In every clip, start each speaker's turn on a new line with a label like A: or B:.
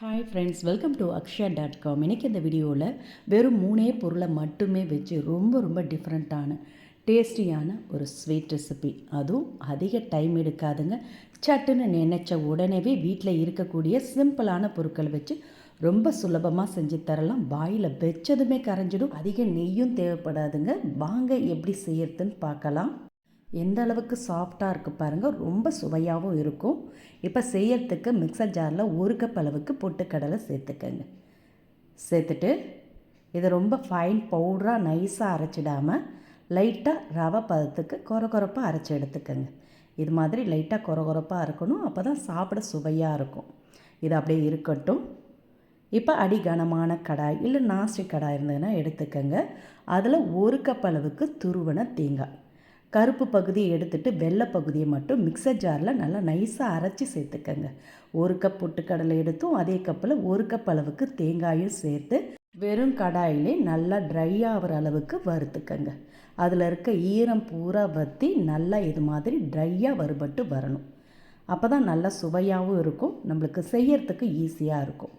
A: Hi friends welcome to Akshaya dot com இன்றைக்கி இந்த வீடியோவில் வெறும் மூணே பொருளை மட்டுமே வச்சு ரொம்ப ரொம்ப டிஃப்ரெண்ட்டான டேஸ்டியான ஒரு ஸ்வீட் ரெசிபி அதுவும் அதிக டைம் எடுக்காதுங்க. சட்டுன்னு நினச்ச உடனேவே வீட்டில் இருக்கக்கூடிய சிம்பிளான பொருட்கள் வச்சு ரொம்ப சுலபமாக செஞ்சு தரலாம். வாயில் வச்சதுமே கரைஞ்சிடும். அதிக நெய்யும் தேவைப்படாதுங்க. வாங்க எப்படி செய்யறதுன்னு பார்க்கலாம். எந்த அளவுக்கு சாஃப்டாக இருக்குது பாருங்கள் ரொம்ப சுவையாகவும் இருக்கும். இப்போ செய்யறதுக்கு மிக்சர் ஜாரில் ஒரு கப் அளவுக்கு பொட்டுக்கடலை சேர்த்துக்கங்க. சேர்த்துட்டு இதை ரொம்ப ஃபைன் பவுடராக நைஸாக அரைச்சிடாமல் லைட்டாக ரவை பதத்துக்கு கொர கொரப்பாக அரைச்சி எடுத்துக்கோங்க. இது மாதிரி லைட்டாக கொர கொரப்பாக இருக்கணும் அப்போ தான் சாப்பிட சுவையாக இருக்கும். இது அப்படியே இருக்கட்டும். இப்போ அடி கனமான கடாய் இல்லை நாஸ்டிக் கடாய் இருந்ததுன்னா எடுத்துக்கோங்க. அதில் ஒரு கப் அளவுக்கு துருவன தேங்காய். கருப்பு பகுதியை எடுத்துட்டு வெள்ளை பகுதியை மட்டும் மிக்சர் ஜாரில் நல்லா நைஸாக அரைச்சி சேர்த்துக்கங்க. ஒரு கப் பொட்டுக்கடலை எடுத்தும் அதே கப்பில் ஒரு கப் அளவுக்கு தேங்காயும் சேர்த்து வெறும் கடாயிலே நல்லா ட்ரை ஆகிற அளவுக்கு வறுத்துக்கங்க. அதில் இருக்க ஈரம் பூரா வற்றி நல்லா இது மாதிரி ட்ரையாக வறுபட்டு வரணும். அப்போ தான் நல்லா சுவையாகவும் இருக்கும் நம்மளுக்கு செய்யறதுக்கு ஈஸியாக இருக்கும்.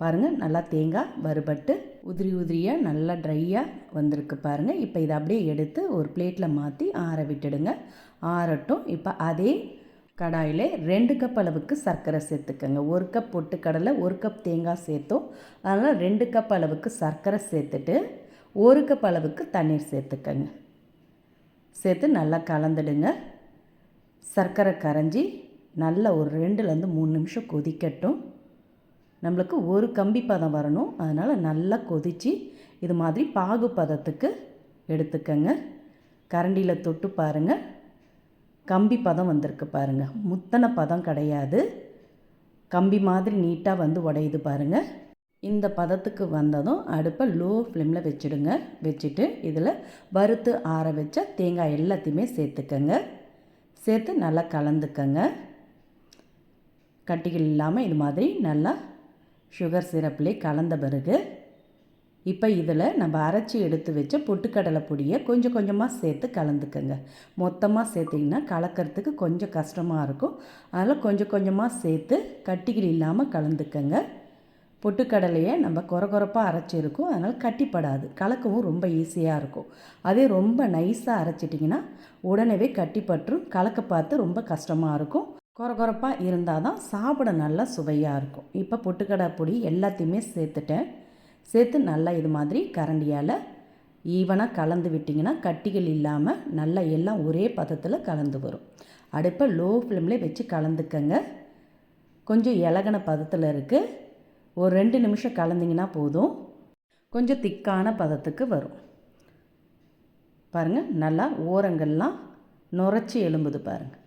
A: பாருங்கள் நல்லா தேங்காய் வறுபட்டு உதிரி உதிரியாக நல்லா ட்ரையாக வந்திருக்கு பாருங்கள் இப்போ இதை அப்படியே எடுத்து ஒரு பிளேட்டில் மாற்றி ஆற விட்டுடுங்க. ஆறட்டும். இப்போ அதே கடாயில் ரெண்டு கப் அளவுக்கு சர்க்கரை சேர்த்துக்கோங்க. ஒரு கப் பொட்டுக்கடலை ஒரு கப் தேங்காய் சேர்த்தோம். அதனால் ரெண்டு கப் அளவுக்கு சர்க்கரை சேர்த்துட்டு ஒரு கப் அளவுக்கு தண்ணீர் சேர்த்துக்கோங்க. சேர்த்து நல்லா கலந்துடுங்க. சர்க்கரை கரைஞ்சி நல்லா ஒரு ரெண்டுலேருந்து மூணு நிமிஷம் கொதிக்கட்டும். நம்மளுக்கு ஒரு கம்பி பதம் வரணும். அதனால் நல்லா கொதித்து இது மாதிரி பாகு பதத்துக்கு எடுத்துக்கங்க. கரண்டியில் தொட்டு பாருங்கள் கம்பி பதம் வந்திருக்கு பாருங்கள் முத்தனை பதம் கிடையாது. கம்பி மாதிரி நீட்டாக வந்து உடையுது பாருங்கள் இந்த பதத்துக்கு வந்ததும் அடுப்பை லோ ஃப்ளேமில் வச்சுடுங்க. வச்சுட்டு இதில் வறுத்து ஆற வச்ச தேங்காய் எல்லாத்தையுமே சேர்த்துக்கங்க. சேர்த்து நல்லா கலந்துக்கங்க. கட்டிகள் இல்லாமல் இது மாதிரி நல்லா சுகர் சிரப்லேயே கலந்த பிறகு இப்போ இதில் நம்ம அரைச்சி எடுத்து வச்ச பொட்டுக்கடலை பொடியை கொஞ்சம் கொஞ்சமாக சேர்த்து கலந்துக்கோங்க. மொத்தமாக சேர்த்திங்கன்னா கலக்கிறதுக்கு கொஞ்சம் கஷ்டமாக இருக்கும். அதனால் கொஞ்சம் கொஞ்சமாக சேர்த்து கட்டிகள் இல்லாமல் கலந்துக்கோங்க. பொட்டுக்கடலையை நம்ம குறகுறப்பாக அரைச்சிருக்கோம். அதனால் கட்டிப்படாது. கலக்கவும் ரொம்ப ஈஸியாக இருக்கும். அதே ரொம்ப நைஸாக அரைச்சிட்டிங்கன்னா உடனே கட்டிப்பற்றும். கலக்க பார்த்து ரொம்ப கஷ்டமாக இருக்கும். கொரகொரப்பாக இருந்தால் தான் சாப்பிட நல்லா சுவையாக இருக்கும். இப்போ பொட்டுக்கடை பொடி எல்லாத்தையுமே சேர்த்துட்டேன். சேர்த்து நல்லா இது மாதிரி கரண்டியால் ஈவனாக கலந்து விட்டிங்கன்னா கட்டிகள் இல்லாமல் நல்லா எல்லாம் ஒரே பதத்தில் கலந்து வரும். அடுப்பை லோ ஃப்ளேம்லேயே வச்சு கலந்துக்கங்க. கொஞ்சம் இலகன பதத்தில் இருக்குது ஒரு ரெண்டு நிமிஷம் கலந்திங்கன்னா போதும். கொஞ்சம் திக்கான பதத்துக்கு வரும். பாருங்கள் நல்லா ஓரங்கள்லாம் நுரைச்சி எலும்புது பாருங்கள்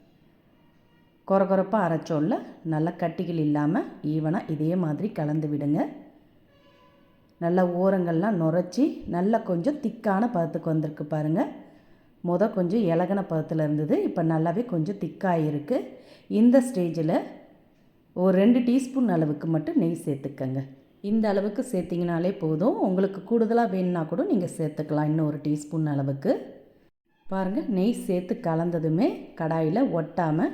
A: கொரகொரப்பாக அரைச்சோல்ல நல்லா கட்டிகள் இல்லாமல் ஈவனாக இதே மாதிரி கலந்து விடுங்க. நல்லா ஓரங்கள்லாம் நுரைச்சி நல்லா கொஞ்சம் திக்கான பதத்துக்கு வந்திருக்கு பாருங்கள் முத கொஞ்சம் இலகன பதத்தில் இருந்தது இப்போ நல்லாவே கொஞ்சம் திக்காக இருக்குது இந்த ஸ்டேஜில் ஒரு ரெண்டு டீஸ்பூன் அளவுக்கு மட்டும் நெய் சேர்த்துக்கங்க. இந்த அளவுக்கு சேர்த்திங்கனாலே போதும். உங்களுக்கு கூடுதலாக வேணுன்னா கூட நீங்கள் சேர்த்துக்கலாம் இன்னும் ஒரு டீஸ்பூன் அளவுக்கு. பாருங்கள் நெய் சேர்த்து கலந்ததுமே கடாயில் ஒட்டாமல்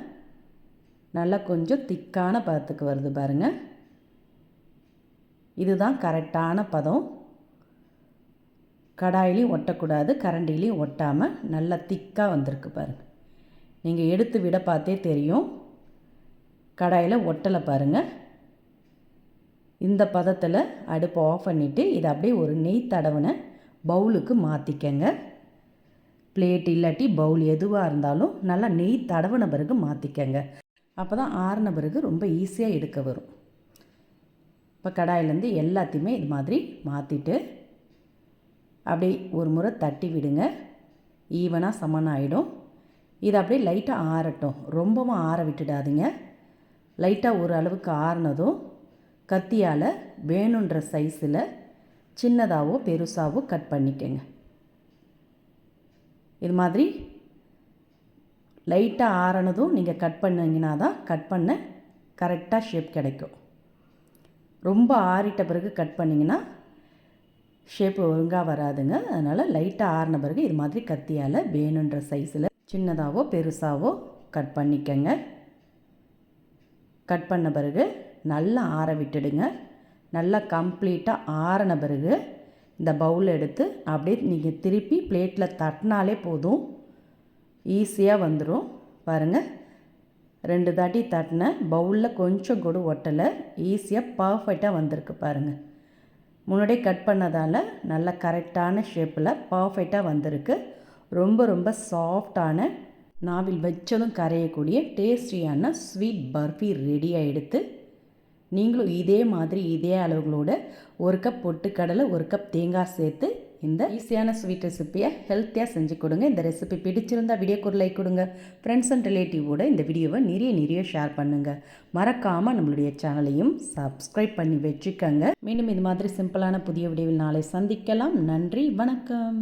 A: நல்லா கொஞ்சம் திக்கான பதத்துக்கு வருது பாருங்கள் இதுதான் கரெக்டான பதம். கடாயிலையும் ஒட்டக்கூடாது கரண்டிலையும் ஒட்டாமல் நல்லா திக்காக வந்திருக்கு பாருங்கள் நீங்கள் எடுத்து விட பார்த்தே தெரியும். கடாயில் ஒட்டலை பாருங்கள் இந்த பதத்தில் அடுப்பை ஆஃப் பண்ணிவிட்டு இதை அப்படியே ஒரு நெய் தடவின பவுலுக்கு மாற்றிக்கங்க பிளேட் இல்லாட்டி பவுல் எதுவாக இருந்தாலும் நல்லா நெய் தடவின பிறகு மாற்றிக்கங்க அப்போ தான் ஆறின பிறகு ரொம்ப ஈஸியாக எடுக்க வரும். இப்போ கடாயிலேருந்து எல்லாத்தையுமே இது மாதிரி மாற்றிட்டு அப்படி ஒரு முறை தட்டி விடுங்க. ஈவனாக சமனாகிடும் இது அப்படியே லைட்டாக ஆறட்டும். ரொம்பவும் ஆற விட்டுடாதீங்க. லைட்டாக ஒரு அளவுக்கு ஆறினதும் கத்தியால் வேணுன்ற சைஸில் சின்னதாகவோ பெருசாகவோ கட் பண்ணிக்கங்க. இது மாதிரி லைட்டாக ஆறனதும் நீங்கள் கட் பண்ணிங்கன்னா தான் கட் பண்ண கரெக்டாக ஷேப் கிடைக்கும். ரொம்ப ஆறிட்ட பிறகு கட் பண்ணிங்கன்னா ஷேப் ஒழுங்காக வராதுங்க. அதனால் லைட்டாக ஆறின பிறகு இது மாதிரி கத்தியால் வேணுன்ற சைஸில் சின்னதாகவோ பெருசாகவோ கட் பண்ணிக்கங்க. கட் பண்ண பிறகு நல்லா ஆற விட்டுடுங்க. நல்லா கம்ப்ளீட்டாக ஆறின பிறகு இந்த பவுல் எடுத்து அப்படியே நீங்கள் திருப்பி பிளேட்டில் தட்டினாலே போதும். ஈஸியாக வந்துடும் பாருங்கள் ரெண்டு தாட்டி தட்டினேன் பவுலில் கொஞ்சம் கூட ஒட்டலை. ஈஸியாக பர்ஃபெக்டாக வந்திருக்கு பாருங்கள் முன்னாடியே கட் பண்ணதால் நல்ல கரெக்டான ஷேப்பில் பர்ஃபெக்டாக வந்திருக்கு. ரொம்ப ரொம்ப சாஃப்டான நாவில் வச்சதும் கரையக்கூடிய டேஸ்டியான ஸ்வீட் பர்ஃபி ரெடியாக எடுத்து நீங்களும் இதே மாதிரி இதே அளவுகளோட ஒரு கப் பொட்டுக்கடலை ஒரு கப் தேங்காய் சேர்த்து இந்த ஈஸியான ஸ்வீட் ரெசிப்பியை ஹெல்த்தியாக செஞ்சு கொடுங்க. இந்த ரெசிபி பிடிச்சிருந்தா வீடியோக்கு ஒரு லைக் கொடுங்க. ஃப்ரெண்ட்ஸ் அண்ட் ரிலேட்டிவோட இந்த வீடியோவை நிறைய நிறைய ஷேர் பண்ணுங்கள் மறக்காமல் நம்மளுடைய சேனலையும் சப்ஸ்கிரைப் பண்ணி வச்சுக்கோங்க. மீண்டும் இது மாதிரி சிம்பிளான புதிய வீடியோவில் நாளை சந்திக்கலாம். நன்றி வணக்கம்.